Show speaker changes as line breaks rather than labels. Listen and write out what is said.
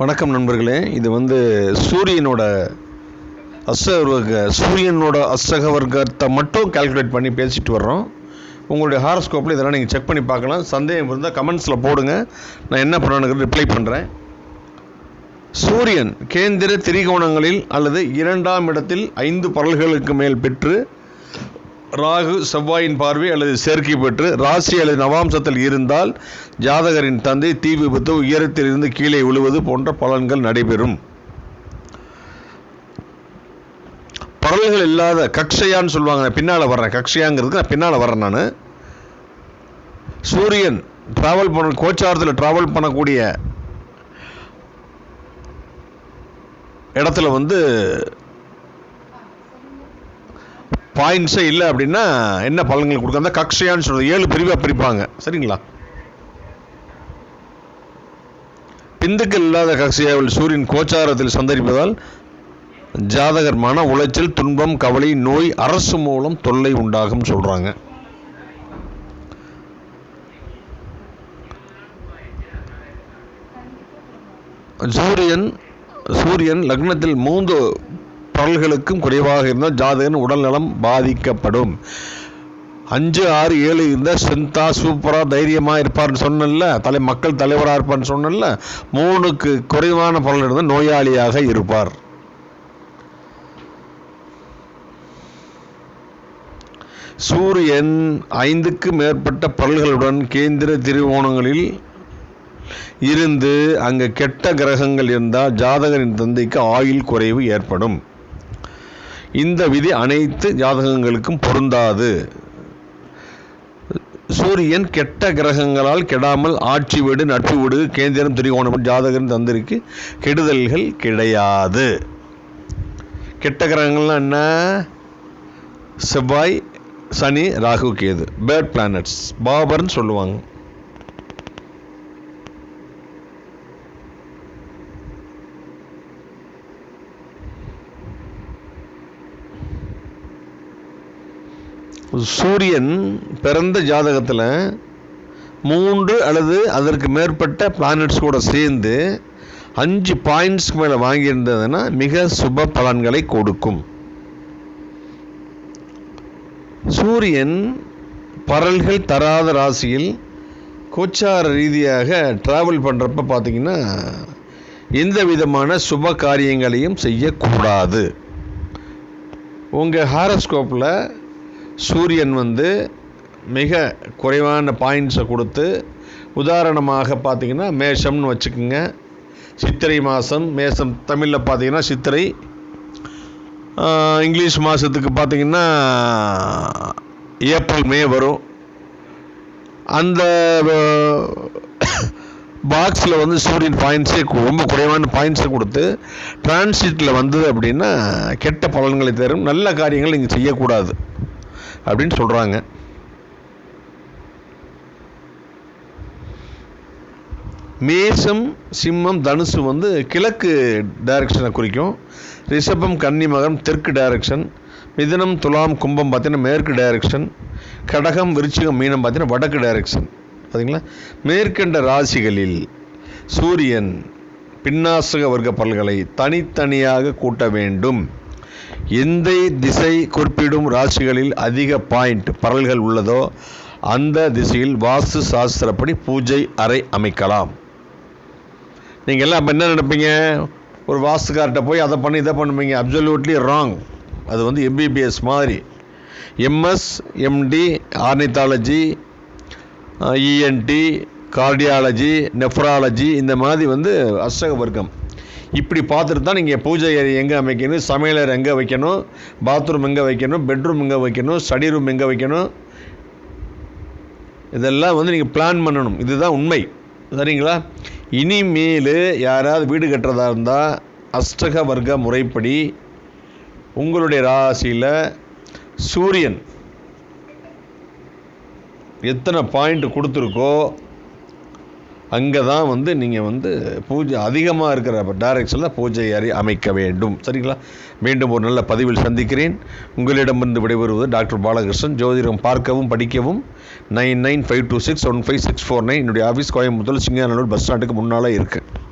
வணக்கம் நண்பர்களே. இது வந்து சூரியனோட அஸ்தவர்க்க சூரியனோட அஸ்தக வர்க்கத்தை மட்டும் கால்குலேட் பண்ணி பேசிட்டு வர்றோம். உங்களுடைய ஹாரஸ்கோப்பில் இதெல்லாம் நீங்கள் செக் பண்ணி பார்க்கலாம். சந்தேகம் இருந்தால் கமெண்ட்ஸில் போடுங்க. நான் என்ன பண்ணணுங்கிறது ரிப்ளை பண்ணுறேன் சூரியன் கேந்திர திரிகோணங்களில் அல்லது இரண்டாம் இடத்தில் ஐந்து பரல்களுக்கு மேல் பெற்று ராகு செவ்வாயின் பார்வை அல்லது சேர்க்கை பெற்று ராசி அல்லது நவாம்சத்தில் இருந்தால் ஜாதகரின் தந்தை தீ விபத்து உயரத்தில் இருந்து கீழே விழுவது போன்ற பலன்கள் நடைபெறும். பரல்கள் இல்லாத கக்ஷயான்னு சொல்லுவாங்க நான் பின்னால் வர்றேன். கக்ஷயாங்கிறதுக்கு நான் பின்னால் வர்றேன் நான். சூரியன் ட்ராவல் பண்ண கோச்சாரத்தில் ட்ராவல் பண்ணக்கூடிய இடத்துல வந்து பாயிண்ட்ஸே இல்லை அப்படின்னா என்ன பலன்கள் கொடுக்க அந்த கக்ஷயான்னு சொல்கிறது ஏழு பிரிவாக பிரிப்பாங்க. சரிங்களா? பிந்துக்கள் இல்லாத கக்ஷயாவில் சூரியன் கோச்சாரத்தில் சந்தரிப்பதால் ஜாதகர் மன உளைச்சல் துன்பம் கவலை நோய் அரசு மூலம் தொல்லை உண்டாகும் சொல்றாங்க. சூரியன் சூரியன் லக்னத்தில் மூன்று பரல்களுக்கும் குறைவாக இருந்தால் ஜாதகன் உடல்நலம் பாதிக்கப்படும். அஞ்சு ஆறு ஏழு இருந்தால் ஸ்ட்ரென்த்தாக சூப்பராக தைரியமாக இருப்பார்னு சொன்னல தலை மக்கள் தலைவராக இருப்பார்னு சொன்னல மூணுக்கு குறைவான பலன் இருந்தால் நோயாளியாக இருப்பார். சூரியன் ஐந்துக்கு மேற்பட்ட பரல்களுடன் கேந்திர திருவோணங்களில் இருந்து அங்கு கெட்ட கிரகங்கள் இருந்தால் ஜாதகரின் தந்தைக்கு ஆயுள் குறைவு ஏற்படும். இந்த விதி அனைத்து ஜாதகங்களுக்கும் பொருந்தாது. சூரியன் கெட்ட கிரகங்களால் கெடாமல் ஆட்சி வீடு நட்பு வீடு கேந்திரம் திரிகோணம் ஜாதகரின் தந்திரிக்கு. கெடுதல்கள் கிடையாது. கெட்ட கிரகங்கள்லாம் என்ன? செவ்வாய் சனி ராகு கேது. பேட் பிளானட்ஸ் பாபர்னு சொல்லுவாங்க. சூரியன் பிறந்த ஜாதகத்தில் மூன்று அல்லது அதற்கு மேற்பட்ட பிளானட்ஸ் கூட சேர்ந்து அஞ்சு பாயிண்ட்ஸ்க்கு மேலே வாங்கியிருந்ததுன்னா மிக சுப பலன்களை கொடுக்கும். சூரியன் பரல்கள் தராத ராசியில் கோச்சார ரீதியாக ட்ராவல் பண்ணுறப்ப பார்த்தீங்கன்னா எந்த விதமான சுப காரியங்களையும் செய்யக்கூடாது. உங்கள் ஹாரஸ்கோப்பில் சூரியன் வந்து மிக குறைவான பாயிண்ட்ஸை கொடுத்து உதாரணமாக பார்த்திங்கன்னா மேஷம்னு வச்சுக்கோங்க. சித்திரை மாதம் மேஷம் தமிழில் பார்த்திங்கன்னா சித்திரை இங்கிலீஷ் மாதத்துக்கு பார்த்தீங்கன்னா ஏப்ரல் மே வரும். அந்த பாக்ஸில் வந்து சூரியன் பாயிண்ட்ஸே ரொம்ப குறைவான பாயிண்ட்ஸை கொடுத்து டிரான்சிட்டில் வந்தது அப்படின்னா கெட்ட பலன்களை தரும். நல்ல காரியங்கள் நீங்கள் செய்யக்கூடாது. அப்படின்னு சொல்கிறாங்க மேசம் சிம்மம் தனுசு வந்து கிழக்கு டைரக்ஷனை குறிக்கும். ரிஷபம் கன்னிமகம் தெற்கு டைரக்ஷன் மிதனம் துலாம் கும்பம் பார்த்தீங்கன்னா மேற்கு டைரக்ஷன் கடகம் விருச்சிகம் மீனம் பார்த்தீங்கன்னா வடக்கு டைரக்ஷன் பார்த்தீங்களா மேற்கண்ட ராசிகளில் சூரியன் பின்னாசக வர்க்க பல்களை தனித்தனியாக கூட்ட வேண்டும். எந்த திசை குறிப்பிடும் ராசிகளில் அதிக பாயிண்ட் பரல்கள் உள்ளதோ அந்த திசையில் வாஸ்து சாஸ்திரப்படி பூஜை அறை அமைக்கலாம். நீங்கள் எல்லாம் அப்போ என்ன நினைப்பீங்க? ஒரு வாஸ்துக்கார்ட்ட போய் அதை பண்ணி இதை பண்ணுவீங்க. அப்சல்யூட்லி ராங் அது வந்து எம்பிபிஎஸ் மாதிரி. MS MD ornithology ENT cardiology nephrology இந்த மாதிரி வந்து அஷ்டக வர்க்கம். இப்படி பார்த்துட்டு தான் நீங்கள் பூஜை அறை எங்கே அமைக்கணும் சமையலர் எங்கே வைக்கணும் பாத்ரூம் எங்கே வைக்கணும் பெட்ரூம் எங்கே வைக்கணும் ஸ்டடி ரூம் எங்கே வைக்கணும். இதெல்லாம் வந்து நீங்கள் பிளான் பண்ணணும். இதுதான் உண்மை. சரிங்களா? இனிமேல் யாராவது வீடு கட்டுறதா இருந்தால் அஷ்டக வர்க்க முறைப்படி உங்களுடைய ராசியில் சூரியன் எத்தனை பாயிண்ட் கொடுத்துருக்கோ அங்கே தான் வந்து நீங்கள் வந்து பூஜை அதிகமாக இருக்கிற டைரக்ஷனில் பூஜை அறை அமைக்க வேண்டும். சரிங்களா? மீண்டும் ஒரு நல்ல பதிவில் சந்திக்கிறேன். உங்களிடமிருந்து விடைபெறுவது டாக்டர் பாலகிருஷ்ணன். ஜோதிடம் பார்க்கவும் படிக்கவும். Nine nine five two six one five six four nine. என்னுடைய ஆஃபீஸ் கோயம்புத்தூர் சிங்கநல்லூர் பஸ் ஸ்டாண்டுக்கு முன்னால் இருக்குது